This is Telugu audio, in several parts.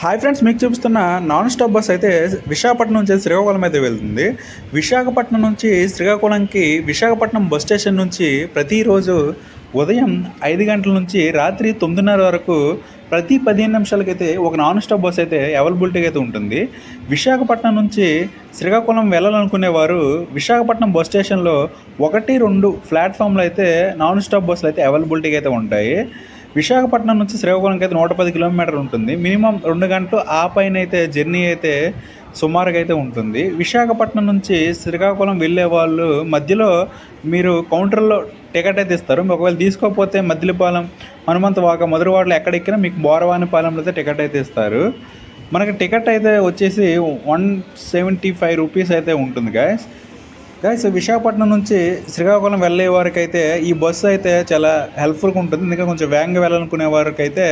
హాయ్ ఫ్రెండ్స్ మీకు చూపిస్తున్న నాన్ స్టాప్ బస్ అయితే విశాఖపట్నం నుంచి శ్రీకాకుళం అయితే వెళ్తుంది. విశాఖపట్నం నుంచి శ్రీకాకుళంకి విశాఖపట్నం బస్ స్టేషన్ నుంచి ప్రతిరోజు ఉదయం ఐదు గంటల నుంచి రాత్రి తొమ్మిదిన్నర వరకు ప్రతి పదిహేను నిమిషాలకైతే ఒక నాన్ స్టాప్ బస్ అయితే అవైలబిలిటీగా అయితే ఉంటుంది. విశాఖపట్నం నుంచి శ్రీకాకుళం వెళ్ళాలనుకునే వారు విశాఖపట్నం బస్ స్టేషన్లో ఒకటి రెండు ప్లాట్ఫామ్లు అయితే నాన్ స్టాప్ బస్సులు అయితే అవైలబిలిటీగా అయితే ఉంటాయి. విశాఖపట్నం నుంచి శ్రీకాకుళంకి అయితే నూట పది కిలోమీటర్లు ఉంటుంది. మినిమం రెండు గంటలు ఆ పైన అయితే జర్నీ అయితే సుమారుగా అయితే ఉంటుంది. విశాఖపట్నం నుంచి శ్రీకాకుళం వెళ్ళే వాళ్ళు మధ్యలో మీరు కౌంటర్లో టికెట్ అయితే ఇస్తారు. ఒకవేళ తీసుకోకపోతే మద్దిలపాలెం హనుమంత వాక మధురవాడలో ఎక్కడెక్కినా మీకు బోరవానిపాలెంలో అయితే టికెట్ అయితే ఇస్తారు. మనకి టికెట్ అయితే వచ్చేసి వన్ సెవెంటీ ఫైవ్ రూపీస్ అయితే ఉంటుంది గాయస్ గాయస్ విశాఖపట్నం నుంచి శ్రీకాకుళం వెళ్ళే వారికి అయితే ఈ బస్సు అయితే చాలా హెల్ప్ఫుల్గా ఉంటుంది. ఎందుకంటే కొంచెం వేగంగా వెళ్ళాలనుకునే వారికి అయితే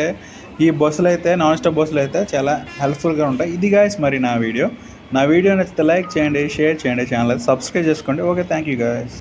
ఈ బస్సులు అయితే నాన్ స్టాప్ బస్సులు అయితే చాలా హెల్ప్ఫుల్గా ఉంటాయి. ఇది గాయస్ మరి నా వీడియో. నా వీడియో నచ్చితే లైక్ చేయండి షేర్ చేయండి ఛానల్ సబ్స్క్రైబ్ చేసుకోండి. Okay thank you guys